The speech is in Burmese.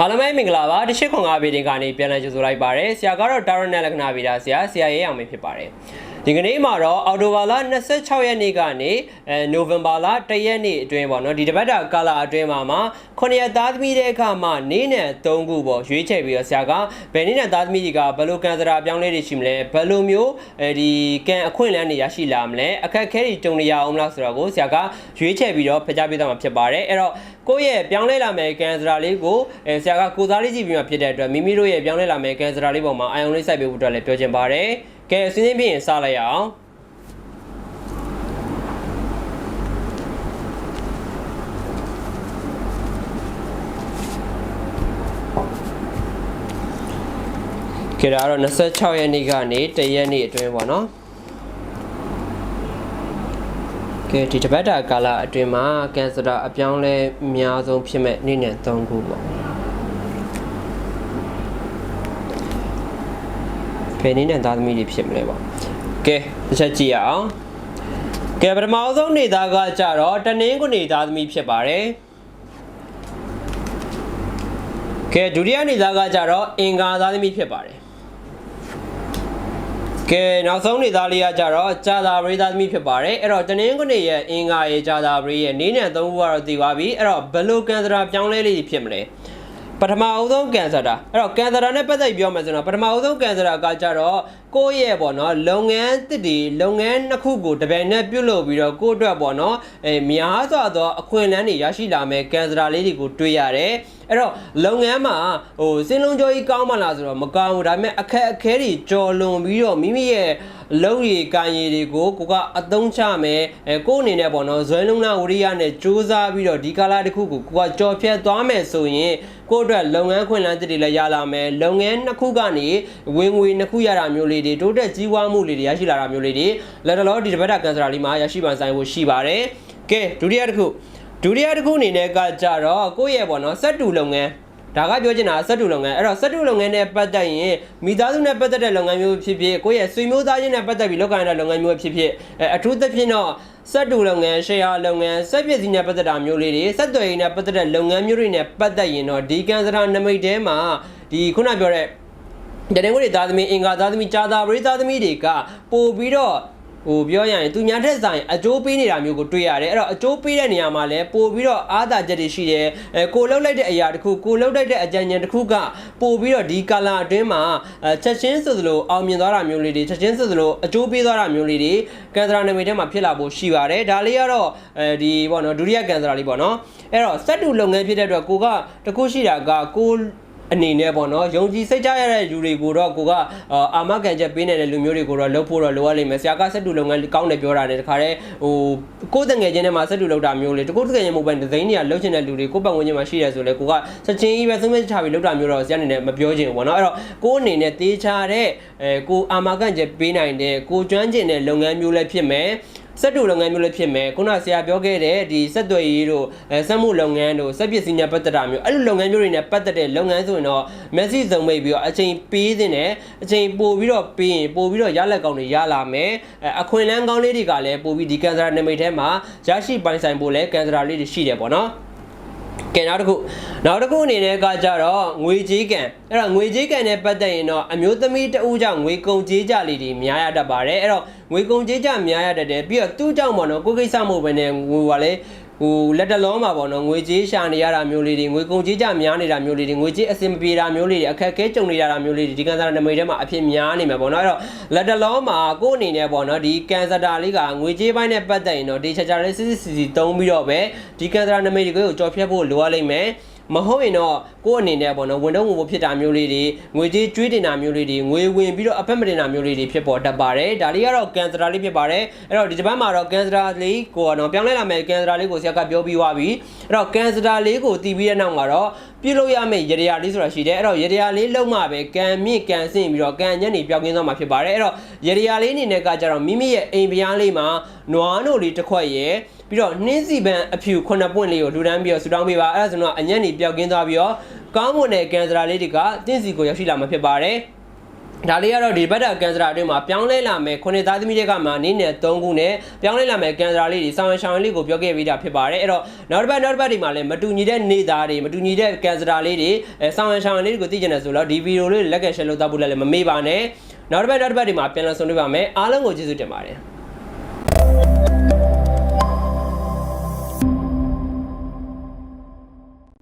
အားလုံးပဲမင်္ဂလာပါတရှိခွန်ကားဗီဒီယိုကနေပြန်လည်ကြိုဆိုလိုက်ပါရယ်ဆရာကတော့တာရနယ်လက္ခဏာဗီဒါဆရာဆရာရေးအောင်ပဲဖြစ်ပါတယ်ဒီကနေ့မှာတော့အော်တိုဘာလ26ရက်နေ့ကနေအဲနိုဝင်ဘာလ1ရက်နေ့အတွင်းပေါ့နော်ဒီတပတ်တာကာလာအတွင်းမှာမှာ9ရက်သားသမီးတဲ့အခါမှာနေ့နဲ့3ခုပေါ့ရွေးချယ်ပြီးတော့ဆရာကဘယ်နေ့နဲ့သားသမီးတွေကဘယ်လိုကန်စရာအပြောင်းလဲတွေရှိမလဲဘယ်လိုမျိုးအဲဒီကန်အခွင့်အလမ်းတွေရရှိလာမလဲအခက်အခဲတွေကြုံနေရအောင်မလားဆိုတော့ကိုဆရာကရွေးချယ်ပြီးတော့ဖျက်ပြပေးသွားမှာဖြစ်ပါတယ်အဲ့တော့ ကိုယ့်ရဲ့ပြောင်းလဲလာမယ့်ကန်စရာလေးကိုအဲဆရာကကိုစားလေးကြည့်ပြီးမှဖြစ်တဲ့အတွက်မိမိတို့ရဲ့ပြောင်းလဲလာမယ့်ကန်စရာလေးပေါ်မှာအာယုံလေးစိုက်ပေးဖို့အတွက်လည်းပြောချင်ပါတယ်ကဲအစင်းစင်းပြရင်စလိုက်ရအောင်ကဲဒါကတော့26ရက်နေ့ကနေ1ရက်နေ့အတွင်းပေါ့နော် ကဲဒီတပတ်တာကာလအတွင်းမှာကန်ဆာအပြောင်းလဲအများဆုံးဖြစ်မဲ့နေ့နဲ့3ခုပေါ့ဘယ်နေ့နဲ့သားသမီးတွေဖြစ်မလဲပေါ့ကဲတစ်ချက်ကြည့်ရအောင်ကဲပထမဆုံးနေသားကကြတော့တနင်းကိုနေသားသမီးဖြစ်ပါတယ်ကဲဒုတိယနေသားကကြတော့အင်္ဂါသားသမီးဖြစ်ပါတယ် ကဲနောက်ဆုံးနေသားလေးကကြတော့ဂျာသာပရိသတ်သမီးဖြစ်ပါတယ်အဲ့တော့တနင်္ဂနွေရဲ့အင်္ဂါရဲ့ဂျာသာပရိရဲ့နေ့နဲ့သုံးခုကတော့တည်ပါပြီအဲ့တော့ဘယ်လိုကန်စရာပြောင်းလဲလေးဖြစ်မလဲပထမအဦးဆုံးကန်ဆာတာအဲ့တော့ကန်ဆာတာနဲ့ပတ်သက်ပြီးပြောမယ်ဆိုတော့ပထမအဦးဆုံးကန်ဆာတာကကြတော့ကိုယ့်ရဲ့ပေါ့နော်လုပ်ငန်းတစ်တီလုပ်ငန်းနှစ်ခုကိုတပယ်နဲ့ပြုတ်လို့ပြီးတော့ကိုယ့်အတွက်ပေါ့နော်အဲများစွာသောအခွင့်အလမ်းတွေရရှိလာမယ်ကန်ဆာတာလေးတွေကိုတွေးရတယ် အဲ့တော့လုပ်ငန်းမှာဟိုစင်းလုံးကြောကြီးကောင်းမလားဆိုတော့မကောင်းဘူးဒါပေမဲ့အခက်အခဲတွေကြော်လွန်ပြီးတော့မိမိရဲ့လုပ်ရည်ကံရည်တွေကိုကိုကအသုံးချမယ်အဲကိုယ့်အနေနဲ့ပေါ့နော်ဇွဲလုံးနာဝရိယနဲ့စူးစမ်းပြီးတော့ဒီကာလတစ်ခုကိုကိုကကြော်ဖြတ်သွားမယ်ဆိုရင်ကိုယ့်အတွက်လုပ်ငန်းခွင့်လန်းတစ်တွေလည်းရလာမယ်လုပ်ငန်းနှစ်ခုကနေဝင်ငွေနှစ်ခုရတာမျိုးလေးတွေတိုးတက်ကြီးပွားမှုလေးတွေရရှိလာတာမျိုးလေးတွေလက်တလောဒီတပတ်တာကန်ဆာလေးမှာရရှိပန်ဆိုင်ဖို့ရှိပါတယ်ကဲဒုတိယတစ်ခု ဒုတိယတစ်ခုအနေနဲ့ကကြတော့ကိုယ့်ရဲ့ပေါ့နော်စက်တူလုပ်ငန်းဒါကပြောချင်တာစက်တူလုပ်ငန်းအဲ့တော့စက်တူလုပ်ငန်းနဲ့ပတ်သက်ရင်မိသားစုနဲ့ပတ်သက်တဲ့လုပ်ငန်းမျိုးဖြစ်ဖြစ်ကိုယ့်ရဲ့ဆွေမျိုးသားချင်းနဲ့ပတ်သက်ပြီးလုပ်ကိုင်တဲ့လုပ်ငန်းမျိုးဖြစ်ဖြစ်အဲအထူးသဖြင့်တော့စက်တူလုပ်ငန်းရှယ်ယာလုပ်ငန်းစက်ပစ္စည်းနဲ့ပတ်သက်တာမျိုးလေးတွေစက်သွယ်ရေးနဲ့ပတ်သက်တဲ့လုပ်ငန်းမျိုးတွေနဲ့ပတ်သက်ရင်တော့ဒီကန်စရာနမိတ်ထဲမှာဒီခုနပြောတဲ့တရင်ကိုတွေသားသမီးအင်္ဂါသားသမီးကြာသာပရိသားသမီးတွေကပို့ပြီးတော့ ဟိုပြောရရင်သူများထက်ဆိုင်အကျိုးပေးနေတာမျိုးကိုတွေ့ရတယ်အဲ့တော့အကျိုးပေးတဲ့နေရာမှာလည်းပို့ပြီးတော့အားသာချက်တွေရှိတယ်အဲကိုလှုပ်လိုက်တဲ့အရာတစ်ခုကိုလှုပ်လိုက်တဲ့အကြံဉာဏ်တစ်ခုကပို့ပြီးတော့ဒီကာလာအတွင်းမှာအဲချက်ချင်းဆိုသလိုအောင်မြင်သွားတာမျိုးလေးတွေချက်ချင်းဆိုသလိုအကျိုးပေးသွားတာမျိုးလေးတွေကန်စရာနမိတ်ထဲမှာဖြစ်လာဖို့ရှိပါတယ်ဒါလေးကတော့အဲဒီပေါ့နော်ဒုတိယကန်စရာလေးပေါ့နော်အဲ့တော့စက်တူလုပ်ငန်းဖြစ်တဲ့အတွက်ကိုကတခုရှိတာကကို အနေနဲ့ပေါ့နော်ယုံကြည်စိတ်ချရတဲ့လူတွေကိုတော့ကိုကအာမခံချက်ပေးနေတဲ့လူမျိုးတွေကိုတော့လှုပ်ဖို့တော့လိုအပ်လိမ့်မယ်ဆရာကစက်တူလုပ်ငန်းကောင်းတယ်ပြောတာနဲ့တခါတည်းဟိုကိုယ်တငယ်ချင်းထဲမှာစက်တူလုပ်တာမျိုးလေတကူတငယ်ချင်းမဟုတ်ပဲဒီဇိုင်းတွေကလှုပ်ချင်တဲ့လူတွေကိုယ့်ပတ်ဝန်းကျင်မှာရှိရဲဆိုလေကိုကစချင်းကြီးပဲသုံးမဲ့ချပြီးလှုပ်တာမျိုးတော့ဆရာအနေနဲ့မပြောချင်ဘူးပေါ့နော်အဲ့တော့ကိုယ်အနေနဲ့တေးချတဲ့အဲကိုအာမခံချက်ပေးနိုင်တဲ့ကိုကျွမ်းကျင်တဲ့လုပ်ငန်းမျိုးလည်းဖြစ်မယ် စက်တူလုပ်ငန်းမျိုးလည်းဖြစ်မယ်ခုနဆရာပြောခဲ့တဲ့ဒီစက်သွယ်ရေးတို့အဲစက်မှုလုပ်ငန်းတို့စက်ပစ္စည်းနဲ့ပတ်သက်တာမျိုးအဲ့လိုလုပ်ငန်းမျိုးတွေနဲ့ပတ်သက်တဲ့လုပ်ငန်းဆိုရင်တော့ message စုံမိတ်ပြီးတော့အချိန်ပေးတဲ့နဲ့အချိန်ပို့ပြီးတော့ပေးရင်ပို့ပြီးတော့ရလက်ကောင်းတွေရလာမယ်အဲအခွင့်အလမ်းကောင်းလေးတွေကလည်းပို့ပြီးဒီကန်ဆာနမိတ်ထဲမှာရရှိပိုင်ဆိုင်ဖို့လဲကန်ဆာလေးတွေရှိတယ်ပေါ့နော် ကဲနောက်တစ်ခုနောက်တစ်ခုအနေနဲ့ကကြတော့ငွေကြေးကံအဲ့တော့ငွေကြေးကံနဲ့ပတ်သက်ရင်တော့အမျိုးသမီးတဦးကြောင့်ငွေကုန်ကြေးကြလေးတွေများရတတ်ပါတယ်အဲ့တော့ငွေကုန်ကြေးကြများရတတ်တယ်ပြီးတော့သူ့ကြောင့်ပေါ့နော်ကိုယ်ကိစ္စမဟုတ်ဘဲနဲ့ငွေကလည်း ဟိုလက်တလုံးမှာပေါ့နော်ငွေကြေးရှာနေရတာမျိုးလေးတွေငွေကုန်ကြေးကြများနေတာမျိုးလေးတွေငွေကြေးအဆင်မပြေတာမျိုးလေးတွေအခက်အခဲကြုံနေရတာမျိုးလေးတွေဒီကန်ဆာနမိတ်ထဲမှာအဖြစ်များနေမှာပေါ့နော်အဲ့တော့လက်တလုံးမှာကိုယ့်အနေနဲ့ပေါ့နော်ဒီကန်ဆာတာလေးကငွေကြေးပိုင်းနဲ့ပတ်သက်ရင်တော့ဒီချာချာလေးစစ်စစ်စီစီတုံးပြီးတော့ပဲဒီကန်ဆာနမိတ်တွေကိုကြော်ဖြတ်ဖို့လိုအပ်လိမ့်မယ် မဟုတ်ရင်တော့ကိုယ့်အနေနဲ့ပေါ့နော်ဝန်တော့ဝန်ဖို့ဖြစ်တာမျိုးလေးတွေငွေကြေးကျွေးတင်တာမျိုးလေးတွေငွေဝင်ပြီးတော့အဖက်မတင်တာမျိုးလေးတွေဖြစ်ပေါ်တတ်ပါတယ်ဒါလေးကတော့ကန်စရာလေးဖြစ်ပါတယ်အဲ့တော့ဒီတစ်ပတ်မှာတော့ကန်စရာလေးကိုကတော့ပြောင်းလဲလာမယ်ကန်စရာလေးကိုဆရာကပြောပြီးသွားပြီအဲ့တော့ကန်စရာလေးကိုတည်ပြီးတဲ့နောက်မှာတော့ပြုလုပ်ရမယ့်ရရလေးဆိုတာရှိတယ်အဲ့တော့ရရလေးလုံးမှပဲကန်မြင့်ကန်ဆင့်ပြီးတော့ကန်ညက်နေပြောင်းကင်းသွားမှာဖြစ်ပါတယ်အဲ့တော့ရရလေးအနေနဲ့ကကြတော့မိမိရဲ့အိမ်ပြားလေးမှာနွားနို့လေးတစ်ခွက်ရဲ့ ပြီးတော့နှင်းစီပန်အဖြူခုနှစ်ပွင့်လေးကိုလူတန်းပြီးတော့ဆူတောင်းပေးပါအဲ့ဒါဆိုတော့အညံ့နေပျောက်ကင်းသွားပြီးတော့ကောင်းမွန်တဲ့ကန်စရာလေးတွေကတင့်စီကိုရောက်ရှိလာမှာဖြစ်ပါတယ်ဒါလေးကတော့ဒီဘက်တာကန်ဆာအတွင်းမှာပြောင်းလဲလာမယ်ခုနှစ်သားသမီးတွေကမှနင်းနဲ့3ခုနဲ့ပြောင်းလဲလာမယ်ကန်ဆာလေးတွေဆောင်းရှောင်းလေးကိုပြောခဲ့ပြီးတာဖြစ်ပါတယ်အဲ့တော့နောက်တစ်ပတ်နောက်တစ်ပတ်ဒီမှာလည်းမတူညီတဲ့နေသားတွေမတူညီတဲ့ကန်ဆာလေးတွေအဲဆောင်းရှောင်းလေးတွေကိုသိကျင်တယ်ဆိုတော့ဒီဗီဒီယိုလေးလက်ကရှယ်လုပ်တော့ဘူးလည်းမမေ့ပါနဲ့နောက်တစ်ပတ်နောက်တစ်ပတ်ဒီမှာပြန်လည်ဆုံတွေ့ပါမယ်အားလုံးကိုကျေးဇူးတင်ပါတယ်